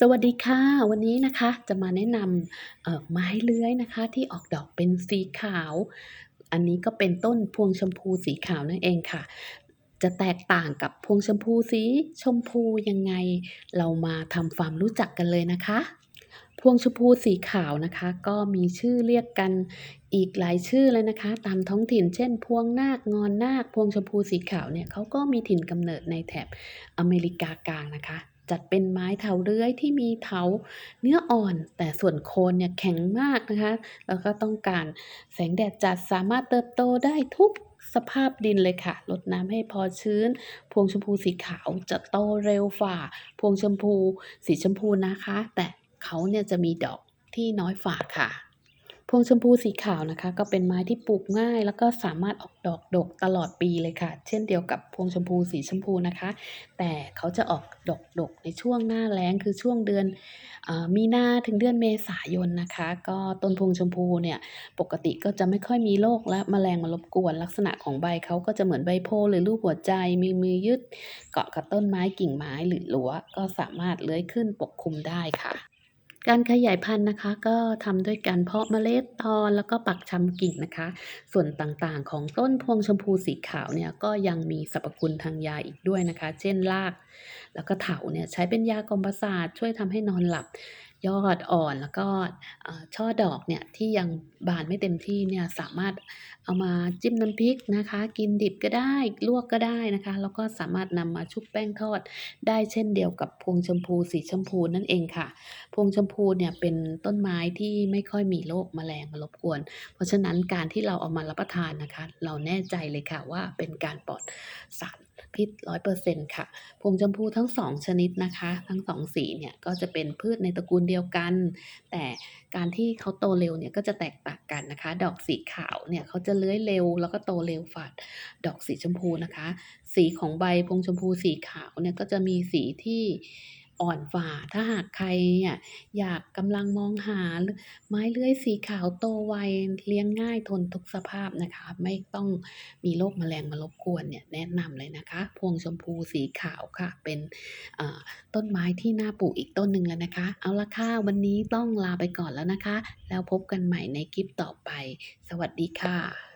สวัสดีค่ะ วันนี้นะคะจะมาแนะนำไม้เลื้อยนะคะ ที่ออกดอกเป็นสีขาว อันนี้ก็เป็นต้นพวงชมพูสีขาวนั่นเองค่ะ จะแตกต่างกับพวงชมพูสีชมพูยังไง เรามาทำความรู้จักกันเลยนะคะ พวงชมพูสีขาวนะคะ ก็มีชื่อเรียกกันอีกหลายชื่อเลยนะคะ ตามท้องถิ่น เช่น พวงนาคงอนนาคพวงชมพูสีขาวเนี่ยเขาก็มีถิ่นกำเนิดในแถบอเมริกากลางนะคะ จัดเป็นไม้เถาเลื้อยที่มีเถาเนื้ออ่อน แต่ส่วนโคนเนี่ยแข็งมากนะคะ แล้วก็ต้องการแสงแดดจัดสามารถเติบโตได้ทุกสภาพดินเลยค่ะรดน้ำให้พอชื้น พวงชมพูสีขาวจะโตเร็วฝ่า พวงชมพูสีชมพูนะคะ แต่เขาเนี่ยจะมีดอกที่น้อยฝ่าค่ะ วงชมพูสีขาวนะคะ ก็เป็นไม้ที่ปลูกง่าย แล้วก็สามารถออกดอกดกตลอดปีเลยค่ะ เช่นเดียวกับพวงชมพูสีชมพูนะคะ แต่เขาจะออกดอกดกในช่วงหน้าแล้งคือช่วงเดือนอมีนาถึงเดือนเมษายนนะคะ ก็ต้นพวงชมพูเนี่ยปกติก็จะไม่ค่อยมีโรคและแมลงมารบกวนลักษณะของใบเขาก็จะเหมือนใบโพหรือรูปหัวใจมีมือยึด เกาะกับต้นไม้กิ่งไม้หรือรั้วก็สามารถเลื้อยขึ้นปกคลุมได้ค่ะ การขยายพันธุ์นะคะ ก็ทำด้วยการเพาะเมล็ดตอนแล้วก็ปักชำกิ่งนะคะ ส่วนต่างๆของต้นพวงชมพูสีขาวเนี่ยก็ยังมีสรรพคุณทางยาอีกด้วยนะคะ เช่นราก แล้วก็เถาเนี่ยใช้เป็นยากลมประสาทช่วยทำให้นอนหลับ ยอดอ่อนแล้วก็ช่อดอกเนี่ยที่ยังบานไม่เต็มที่เนี่ยสามารถเอามาจิ้มน้ำพริกนะคะ กินดิบก็ได้ลวกก็ได้นะคะ แล้วก็สามารถนำมาชุบแป้งทอด ได้เช่นเดียวกับพวงชมพูสีชมพูนั่นเองค่ะ พวงชมพูเนี่ยเป็นต้นไม้ที่ไม่ค่อยมีโรคแมลงมารบกวน เพราะฉะนั้นการที่เราเอามารับประทานนะคะ เราแน่ใจเลยค่ะว่าเป็นการปลอดสารพิษร้อยเปอร์เซ็นต์ค่ะพวงชมพูทั้งสองชนิดนะคะ ทั้งสองสีเนี่ยก็จะเป็นพืชในตระกูลเดียวกัน แต่การที่เขาโตเร็วเนี่ยก็จะแตกต่างกันนะคะ ดอกสีขาวเนี่ยเขาจะเลื้อยเร็ว แล้วก็โตเร็วฝาดดอกสีชมพูนะคะ สีของใบพวงชมพูสีขาวเนี่ยก็จะมีสีที่ อ่อนฝ่า ถ้าหากใครเนี่ยอยากกำลังมองหาไม้เลื้อยสีขาวโตไวเลี้ยงง่ายทนทุกสภาพนะคะ ไม่ต้องมีโรคแมลงมารบกวนเนี่ยแนะนำเลยนะคะ พวงชมพูสีขาวค่ะ เป็นต้นไม้ที่น่าปลูกอีกต้นหนึ่งแล้วนะคะ เอาละค่ะวันนี้ต้องลาไปก่อนแล้วนะคะ แล้วพบกันใหม่ในคลิปต่อไป สวัสดีค่ะ